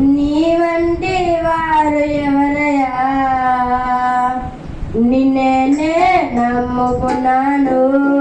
నీవంటి వారు ఎవరయ్యా? నిన్నే నమ్ముకున్నాను.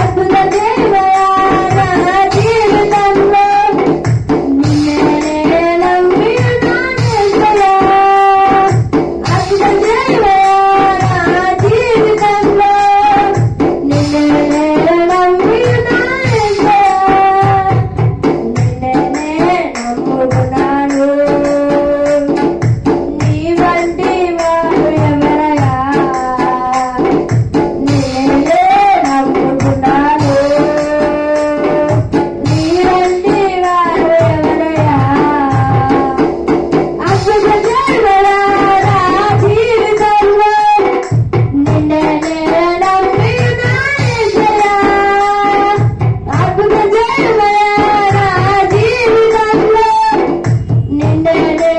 అద్భుత దేవ నిన్న